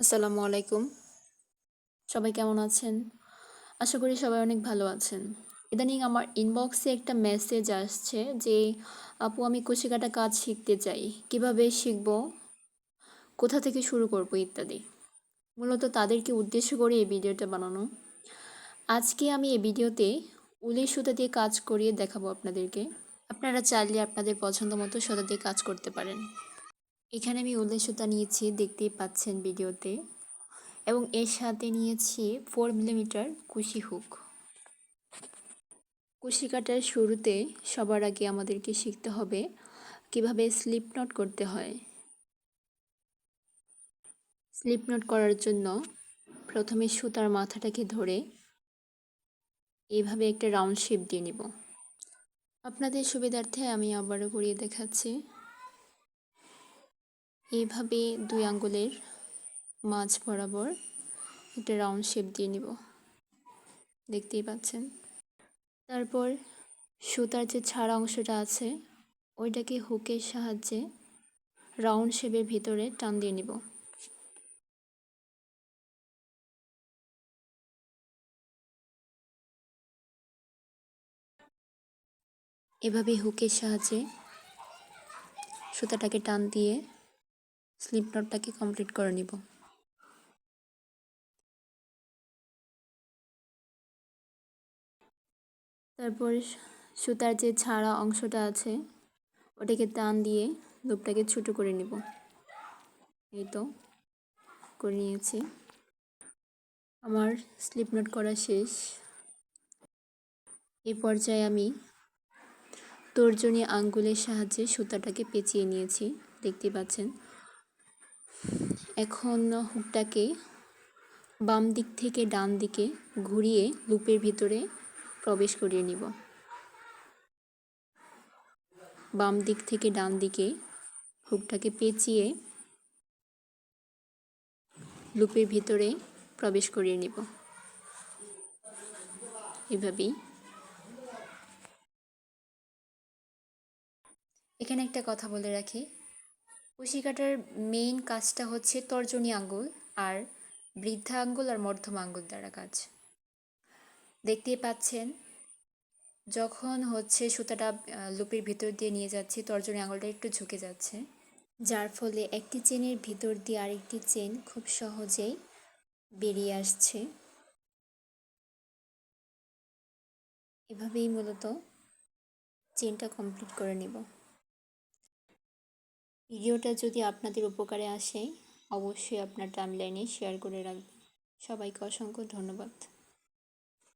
আসসালামু আলাইকুম। সবাই কেমন আছেন? আশা করি সবাই অনেক ভালো আছেন। ইদানিং আমার ইনবক্সে একটা মেসেজ আসছে যে, আপু, আমি কুশিকাটা কাজ শিখতে চাই। কীভাবে শিখব? কোথা থেকে শুরু করব? ইত্যাদি। মূলত তাদেরকে উদ্দেশ্য করে এই ভিডিওটা বানানো। আজকে আমি এই ভিডিওতে উলের সুতা দিয়ে কাজ করিয়ে দেখাবো আপনাদেরকে। আপনারা চাইলে আপনাদের পছন্দ মতো সুতা দিয়ে কাজ করতে পারেন। এখানে আমি উলের সুতা নিয়েছি, দেখতেই পাচ্ছেন ভিডিওতে। এবং এর সাথে নিয়েছি ফোর মিলিমিটার কুশি হুক কুশি কাটার শুরুতে সবার আগে আমাদেরকে শিখতে হবে কীভাবে স্লিপ নট করতে হয়। স্লিপ নট করার জন্য প্রথমে সুতার মাথাটাকে ধরে এইভাবে একটা রাউন্ড শেপ দিয়ে নিব। আপনাদের সুবিধার্থে আমি আবারও করিয়ে দেখাচ্ছি। এইভাবে দুই আঙ্গুলের মাঝ বরাবর একটা রাউন্ড শেপ দিয়ে নিব। দেখতেই পাচ্ছেন? তারপর সুতার যে ছাড়া অংশটা আছে, ওইটাকে হুকের সাহায্যে রাউন্ড শেপের ভিতরে টান দিয়ে নিব। এভাবে হুকের সাহায্যে সুতাটাকে টান দিয়ে স্লিপ নটটাকে কমপ্লিট করে নিব। তারপর সুতার যে ছাড়া অংশটা আছে, ওটাকে টান দিয়ে লুপটাকে ছোটো করে নিব। এই তো, করে নিয়েছি। আমার স্লিপ নট করা শেষ। এই পর্যায়ে আমি তর্জনী আঙ্গুলের সাহায্যে সুতাটাকে পেঁচিয়ে নিয়েছি, দেখতে পাচ্ছেন। এখন হুকটাকে বাম দিক থেকে ডান দিকে ঘুরিয়ে লুপের ভিতরে প্রবেশ করিয়ে নিব। বাম দিক থেকে ডান দিকে হুকটাকে পেঁচিয়ে লুপের ভিতরে প্রবেশ করিয়ে নিব। এভাবেই। এখানে একটা কথা বলে রাখি। কুশি কাটার মেইন কাজটা হচ্ছে তর্জনী আঙ্গুল আর বৃদ্ধা আঙ্গুল আর মধ্যম আঙ্গুল দ্বারা কাজ। দেখতেই পাচ্ছেন, যখন হচ্ছে সুতাটা লুপের ভিতর দিয়ে নিয়ে যাচ্ছি, তর্জনী আঙুলটা একটু ঝুঁকে যাচ্ছে। যার ফলে একটি চেনের ভিতর দিয়ে আরেকটি চেন খুব সহজেই বেরিয়ে আসছে। এভাবেই মূলত চেনটা কমপ্লিট করে নিব। ভিডিওটা যদি আপনাদের উপকারে আসে অবশ্যই আপনার টাইমলাইনে শেয়ার করে রাখবেন। সবাইকে অসংখ্য ধন্যবাদ।